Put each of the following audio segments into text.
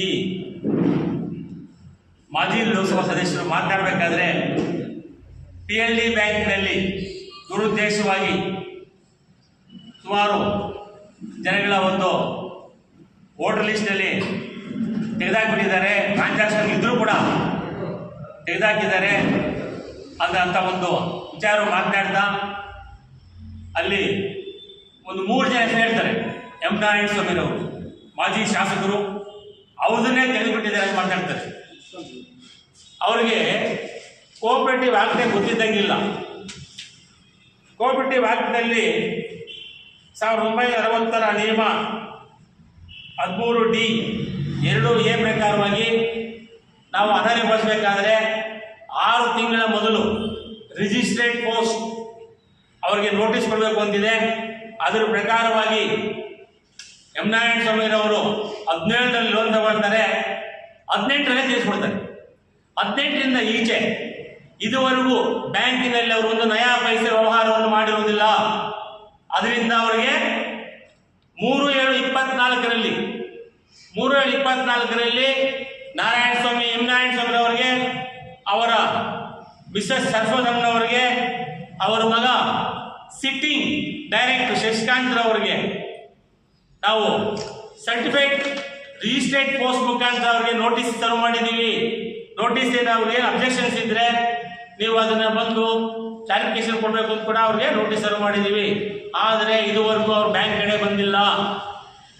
ಈ ಮಾಜಿ ಲೋಕಸಭಾ ಸದಸ್ಯರು ಮಾತನಾಡಬೇಕಾದ್ರೆ ಪಿ ಎಲ್ ಡಿ ಬ್ಯಾಂಕ್ನಲ್ಲಿ ದುರುದ್ದೇಶವಾಗಿ ಸುಮಾರು ಜನಗಳ ಒಂದು ವೋಟರ್ ಲಿಸ್ಟ್ನಲ್ಲಿ ತೆಗೆದಾಕ್ಬಿಟ್ಟಿದ್ದಾರೆ ಟ್ರಾನ್ಸಾಕ್ಷನ್ ಇದ್ದರೂ ಕೂಡ ತೆಗೆದಾಕಿದ್ದಾರೆ ಅಂತ ಅಂತ ಒಂದು ವಿಚಾರ ಮಾತನಾಡ್ತಾ ಅಲ್ಲಿ ಒಂದು ಮೂರು ಜನ ಹೇಳ್ತಾರೆ. ಎಂ ನಾರಾಯಣ ಸ್ವಾಮಿರವರು ಮಾಜಿ ಶಾಸಕರು. ಅವ್ರದನ್ನೇ ತೆಗೆದುಬಿಟ್ಟಿದ್ದಾರೆ ಅಂತ ಮಾತಾಡ್ತಾರೆ ಅವ್ರಿಗೆ ಕೋಆಪರೇಟಿವ್ ಆ್ಯಕ್ಟೇ ಗೊತ್ತಿದ್ದಂಗಿಲ್ಲ. ಕೋಆಪರೇಟಿವ್ ಆ್ಯಕ್ಟ್ನಲ್ಲಿ ಸಾವಿರದ ಒಂಬೈನೂರ ಅರವತ್ತರ ನಿಯಮ ಹದಿಮೂರು ಡಿ ಎರಡು ಎ ಪ್ರಕಾರವಾಗಿ ನಾವು ಅನರ್ಹಗೊಳಿಸಬೇಕಾದ್ರೆ ಆರು ತಿಂಗಳ ಮೊದಲು ರಿಜಿಸ್ಟ್ರೇಟ್ ಪೋಸ್ಟ್ ಅವರಿಗೆ ನೋಟಿಸ್ ಕೊಡಬೇಕು ಅಂತಿದೆ. ಅದರ ಪ್ರಕಾರವಾಗಿ ಎಂ ನಾರಾಯಣ ಸ್ವಾಮಿರವರು ಹದಿನೇಳರಲ್ಲಿ ತಗೊಳ್ತಾರೆ ಹದಿನೆಂಟರಲ್ಲೇ ತೀರಿಸ್ಕೊಡ್ತಾರೆ ಹದಿನೆಂಟರಿಂದ ಈಚೆ. ಇದುವರೆಗೂ ಬ್ಯಾಂಕಿನಲ್ಲಿ ಅವರು ಒಂದು ನಯಾ ಪೈಸೆ ವ್ಯವಹಾರವನ್ನು ಮಾಡಿರುವುದಿಲ್ಲ. ಅದರಿಂದ ಅವರಿಗೆ ಮೂರು ಏಳು ಇಪ್ಪತ್ನಾಲ್ಕರಲ್ಲಿ, ಮೂರು ಏಳು ಇಪ್ಪತ್ನಾಲ್ಕರಲ್ಲಿ ನಾರಾಯಣ ಸ್ವಾಮಿ, ಎಂ ನಾರಾಯಣ ಸ್ವಾಮಿ ಅವರಿಗೆ, ಅವರ ಮಿಸಸ್ ಸರ್ವಧಮ್ನವರಿಗೆ ಅವರ ಮಗ ಸಿಟ್ಟಿಂಗ್ ಡೈರೆಕ್ಟ್ ಶಶಿಕಾಂತ್ ಅವರಿಗೆ ನಾವು ಸರ್ಟಿಫೈಡ್ ರಿಜಿಸ್ಟ್ರೇಡ್ ಪೋಸ್ಟ್ ಮುಖಾಂತರ ಅವ್ರಿಗೆ ನೋಟಿಸ್ ಸರ್ವ್ ಮಾಡಿದೀವಿ ನೋಟಿಸ್ ಏನು ಅವ್ರಿಗೆ ಏನು ಅಬ್ಜೆಕ್ಷನ್ಸ್ ಇದ್ರೆ ನೀವು ಅದನ್ನ ಬಂದು ಕ್ಲಾರಿಫಿಕೇಶನ್ ಕೊಡಬೇಕು ಅಂತ ಕೂಡ ಅವ್ರಿಗೆ ನೋಟಿಸ್ ಸರ್ವ್ ಮಾಡಿದೀವಿ ಆದರೆ ಇದುವರೆಗೂ ಅವ್ರ ಬ್ಯಾಂಕ್ ಕಡೆ ಬಂದಿಲ್ಲ.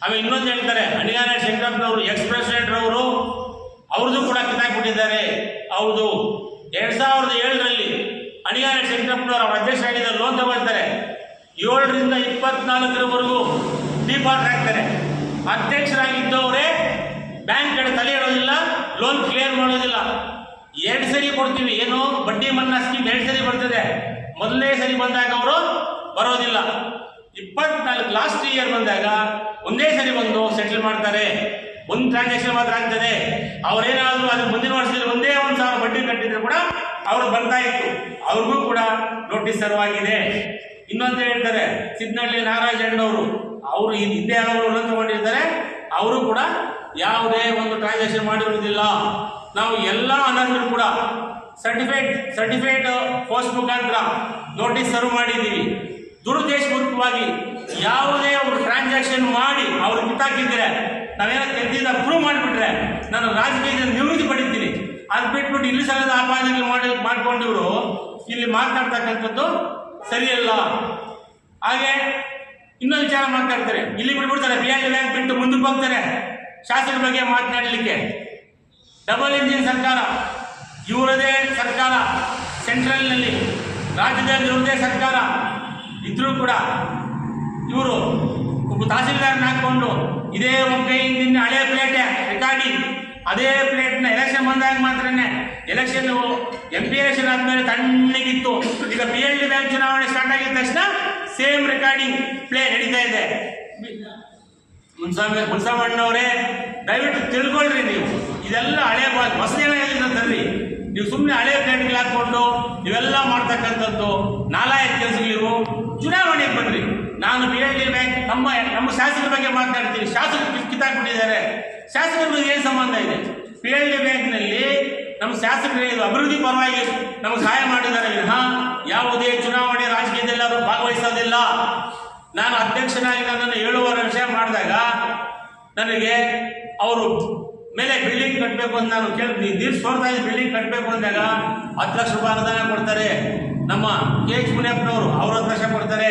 ಆಮೇಲೆ ಇನ್ನೊಂದು ಹೇಳ್ತಾರೆ ಅಣಿಯಾರ ಶಂಕರಪ್ಪನವರು ಎಕ್ಸ್ ಪ್ರೆಸಿಡೆಂಟ್ ಅವರು, ಅವ್ರದ್ದು ಕೂಡ ಕಿತ್ತಾಕ್ಬಿಟ್ಟಿದ್ದಾರೆ. ಹೌದು. ಎರಡ್ ಸಾವಿರದ ಏಳರಲ್ಲಿ ಅಣಿಯಾರ ಶಂಕರಪ್ಪನವರು ಅವ್ರ ಅಧ್ಯಕ್ಷರಾಗಿದ್ದ ಲೋನ್ ತಗೊಳ್ತಾರೆ ಏಳರಿಂದ ಇಪ್ಪತ್ನಾಲ್ಕರವರೆಗೂ ಡಿಫಾಲ್ಟ್ ಆಗ್ತಾರೆ ಲೋನ್ ಕ್ಲಿಯರ್ ಮಾಡೋದಿಲ್ಲ. ಎರಡು ಸರಿ ಕೊಡ್ತೀವಿ. ಏನು ಬಡ್ಡಿ ಮನ್ನಾ ಸ್ಕೀಮ್ ಎರಡು ಸರಿ ಬರ್ತದೆ. ಮೊದಲನೇ ಸರಿ ಬಂದಾಗ ಅವರು ಬರೋದಿಲ್ಲ. ಇಪ್ಪತ್ನಾಲ್ಕು ಲಾಸ್ಟ್ ಇಯರ್ ಬಂದಾಗ ಒಂದೇ ಸರಿ ಬಂದು ಸೆಟಲ್ ಮಾಡ್ತಾರೆ. ಒಂದು ಟ್ರಾನ್ಸಾಕ್ಷನ್ ಮಾತ್ರ ಆಗ್ತದೆ. ಅವ್ರೇನಾದ್ರು ಅದು ಮುಂದಿನ ವರ್ಷದಲ್ಲಿ ಒಂದೇ ಒಂದು ಸಾವಿರ ಬಡ್ಡಿ ಕಟ್ಟಿದ್ರು ಕೂಡ ಅವ್ರು ಬರ್ತಾ ಇತ್ತು. ಅವ್ರಿಗೂ ಕೂಡ ನೋಟಿಸ್ ಸರ್ವಾಗಿದೆ. ಇನ್ನೊಂದು ಹೇಳ್ತಾರೆ ಸಿದ್ನಹಳ್ಳಿ ನಾಗರಾಜಣ್ಣವರು ಅವರು ಅವರು ಲೋನ್ ತಗೊಂಡಿರ್ತಾರೆ. ಅವರು ಕೂಡ ಯಾವುದೇ ಒಂದು ಟ್ರಾನ್ಸಾಕ್ಷನ್ ಮಾಡಿರುವುದಿಲ್ಲ. ನಾವು ಎಲ್ಲ ಅನರ್ಹರು ಕೂಡ ಸರ್ಟಿಫೈಡ್ ಸರ್ಟಿಫೈಡ್ ಪೋಸ್ಟ್ ಮುಖಾಂತರ ನೋಟಿಸ್ ಸರ್ವ್ ಮಾಡಿದ್ದೀವಿ. ದುರುದ್ದೇಶಪೂರ್ವಕವಾಗಿ ಯಾವುದೇ ಅವರು ಟ್ರಾನ್ಸಾಕ್ಷನ್ ಮಾಡಿ ಅವರು ಕಿತ್ತಾಕಿದ್ರೆ ನಾವೇನೋ ತೆಗೆದಿದ್ದ ಪ್ರೂವ್ ಮಾಡಿಬಿಟ್ರೆ ನಾನು ರಾಜಕೀಯದಿಂದ ನಿವೃತ್ತಿ ಪಡಿತೀನಿ. ಅದು ಬಿಟ್ಬಿಟ್ಟು ಇಲ್ಲಿ ಸಲದ ಆಪಾದನೆಗಳು ಮಾಡಿ ಮಾಡಿಕೊಂಡಿವರು ಇಲ್ಲಿ ಮಾತನಾಡ್ತಕ್ಕಂಥದ್ದು ಸರಿಯಲ್ಲ. ಹಾಗೆ ಇನ್ನೊಂದು ವಿಚಾರ ಮಾತಾಡ್ತಾರೆ ಇಲ್ಲಿ ಬಿಟ್ಬಿಡ್ತಾರೆ. ಎಲ್ ಬ್ಯಾಂಕ್ ಬಿಟ್ಟು ಮುಂದಕ್ಕೆ ಹೋಗ್ತಾರೆ. ಶಾಸಕರ ಬಗ್ಗೆ ಮಾತನಾಡಲಿಕ್ಕೆ. ಡಬಲ್ ಇಂಜಿನ್ ಸರ್ಕಾರ, ಇವರದೇ ಸರ್ಕಾರ ಸೆಂಟ್ರಲ್ನಲ್ಲಿ ರಾಜ್ಯದಲ್ಲಿ ಇವರದೇ ಸರ್ಕಾರ. ಇದ್ರೂ ಕೂಡ ಇವರು ಒಬ್ಬ ತಹಸೀಲ್ದಾರ್ನ ಹಾಕೊಂಡು ಇದೇ ಒಂದು ಕೈಯಿಂದ ಹಳೆ ಪ್ಲೇಟೆ ರೆಕಾರ್ಡಿಂಗ್ ಅದೇ ಪ್ಲೇಟ್ನ ಎಲೆಕ್ಷನ್ ಬಂದಾಗ ಮಾತ್ರನೇ ಎಲೆಕ್ಷನ್ ಎಂ ಪಿ ಎಲೆಕ್ಷನ್ ಆದಮೇಲೆ ತಣ್ಣಗಿತ್ತು. ಈಗ ಬಿ ಎಲ್ ಡಿ ಬ್ಯಾಂಕ್ ಚುನಾವಣೆ ಸ್ಟಾರ್ಟ್ ಆಗಿದ ತಕ್ಷಣ ಸೇಮ್ ರೆಕಾರ್ಡಿಂಗ್ ಪ್ಲೇ ನಡೀತಾ ಇದೆ. ಮುನ್ಸಾಮಿ, ಮುನ್ಸಾಮಣ್ಣವರೇ, ದಯವಿಟ್ಟು ತಿಳ್ಕೊಳ್ರಿ ನೀವು. ಇದೆಲ್ಲ ಹಳೆ ಬಾ- ಹೊಸದೇನಾಗಿಲ್ಲ ತರ್ರಿ ನೀವು ಸುಮ್ಮನೆ ಹಳೆ ಪ್ಲೇಟ್ಗಳು ಹಾಕ್ಕೊಂಡು ಇವೆಲ್ಲ ಮಾಡ್ತಕ್ಕಂಥದ್ದು ನಾಲಾಯಕ ಕೆಲಸಗಳಿವು. ಚುನಾವಣೆಗೆ ಬನ್ನಿ ನಾನು ಬಿ ಎಲ್ ಡಿ ಬ್ಯಾಂಕ್ ನಮ್ಮ ನಮ್ಮ ಶಾಸಕರ ಬಗ್ಗೆ ಮಾತಾಡ್ತೀನಿ. ಶಾಸಕರು ಕಿತ್ತಾಕ್ಬಿಟ್ಟಿದ್ದಾರೆ ಶಾಸಕರ ಬಗ್ಗೆ ಏನು ಸಂಬಂಧ ಇದೆ? ಪಿ ಎಲ್ ಡಿ ಬ್ಯಾಂಕ್ನಲ್ಲಿ ನಮ್ಮ ಶಾಸಕರು, ಇದು ಅಭಿವೃದ್ಧಿ ಪರವಾಗಿ ನಮಗೆ ಸಹಾಯ ಮಾಡಿದ್ದಾರೆ. ವಿನಃ ಯಾವುದೇ ಚುನಾವಣೆ ರಾಜಕೀಯದಲ್ಲಿ ಅವರು ಭಾಗವಹಿಸೋದಿಲ್ಲ. ನಾನು ಅಧ್ಯಕ್ಷನಾಗಿ ನನ್ನನ್ನು ಏಳುವರೆ ವರ್ಷ ಮಾಡಿದಾಗ ನನಗೆ ಅವರು ಮೇಲೆ ಬಿಲ್ಡಿಂಗ್ ಕಟ್ಟಬೇಕು ಅಂತ ನಾನು ಕೇಳಿ ನೀರು ಸೋರ್ತಾ ಇದ್ದ ಬಿಲ್ಡಿಂಗ್ ಕಟ್ಟಬೇಕು ಅಂದಾಗ ಹತ್ತು ಲಕ್ಷ ರೂಪಾಯಿ ಅನುದಾನ ಕೊಡ್ತಾರೆ. ನಮ್ಮ ಕೆ ಎಚ್ ಮುನಿಯಪ್ಪನವರು ಅವರು ಹತ್ತು ಲಕ್ಷ ಕೊಡ್ತಾರೆ.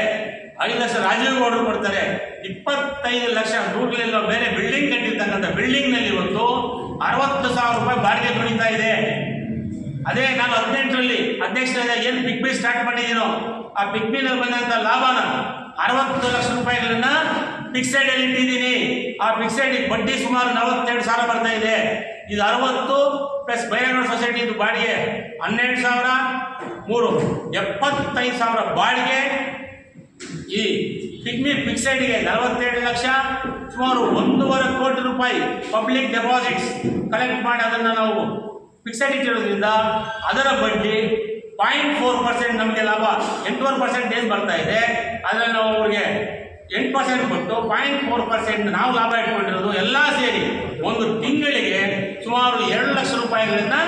ಐದು ಲಕ್ಷ ರಾಜೀವ್ ಗೌಡರು ಕೊಡ್ತಾರೆ. ಇಪ್ಪತ್ತೈದು ಲಕ್ಷ ದುಡ್ಲಿಲ್ಲ ಬೇರೆ ಬಿಲ್ಡಿಂಗ್ ಕಟ್ಟಿರ್ತಕ್ಕಂಥ ಬಿಲ್ಡಿಂಗ್ನಲ್ಲಿ ಇವತ್ತು ಅರವತ್ತು ಸಾವಿರ ರೂಪಾಯಿ ಬಾಡಿಗೆ ದುಡಿತಾ ಇದೆ. ಅದೇ ನಾನು ಹದಿನೆಂಟರಲ್ಲಿ ಅಧ್ಯಕ್ಷರಾದ ಏನು ಪಿಗ್ಮಿ ಸ್ಟಾರ್ಟ್ ಮಾಡಿದ್ದೀನೋ ಆ ಪಿಗ್ಮಿನಲ್ಲಿ ಬಂದಂಥ ಲಾಭನ ಅರವತ್ತು ಲಕ್ಷ ರೂಪಾಯಿಗಳನ್ನ ಫಿಕ್ಸೆಡ್ ಅಲ್ಲಿ ಇಟ್ಟಿದ್ದೀನಿ. ಆ ಫಿಕ್ಸೆಡ್ ಬಡ್ಡಿ ಸುಮಾರು ನಲವತ್ತೆರಡು ಸಾವಿರ ಬರ್ತಾ ಇದೆ. ಇದು ಅರವತ್ತು ಪ್ಲಸ್ ಬೈರೇಗೌಡ ಸೊಸೈಟಿದು ಬಾಡಿಗೆ ಹನ್ನೆರಡು ಸಾವಿರ, ಮೂರು ಎಪ್ಪತ್ತೈದು ಸಾವಿರ ಬಾಡಿಗೆ. ಈ ಪಿಗ್ಮಿ ಫಿಕ್ಸೆಡ್ಗೆ ನಲವತ್ತೆರಡು ಲಕ್ಷ, ಸುಮಾರು ಒಂದೂವರೆ ಕೋಟಿ ರೂಪಾಯಿ ಪಬ್ಲಿಕ್ ಡೆಪಾಸಿಟ್ಸ್ ಕಲೆಕ್ಟ್ ಮಾಡಿ ಅದನ್ನು ನಾವು ಫಿಕ್ಸೆಡ್ ಇಟ್ಟಿರೋದ್ರಿಂದ ಅದರ ಬಡ್ಡಿ ಪಾಯಿಂಟ್ ಫೋರ್ ಪರ್ಸೆಂಟ್ ನಮಗೆ ಲಾಭ, ಎಂಟೂವರೆ ಪರ್ಸೆಂಟ್ ಏನು ಬರ್ತಾ ಇದೆ, ಅದರಲ್ಲಿ ನಾವು ಅವ್ರಿಗೆ ಎಂಟು ಪರ್ಸೆಂಟ್ ಕೊಟ್ಟು ಪಾಯಿಂಟ್ ಫೋರ್ ಪರ್ಸೆಂಟ್ ನಾವು ಲಾಭ ಇಟ್ಕೊಂಡಿರೋದು ಎಲ್ಲ ಸೇರಿ ಒಂದು ತಿಂಗಳಿಗೆ ಸುಮಾರು ಎರಡು ಲಕ್ಷ ರೂಪಾಯಿಗಳನ್ನು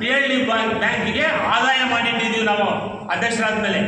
ಪಿ ಎಲ್ ಡಿ ಬ್ಯಾಂಕ್ ಬ್ಯಾಂಕಿಗೆ ಆದಾಯ ಮಾಡಿಟ್ಟಿದ್ದೀವಿ ನಾವು ಅಧ್ಯಕ್ಷರಾದ ಮೇಲೆ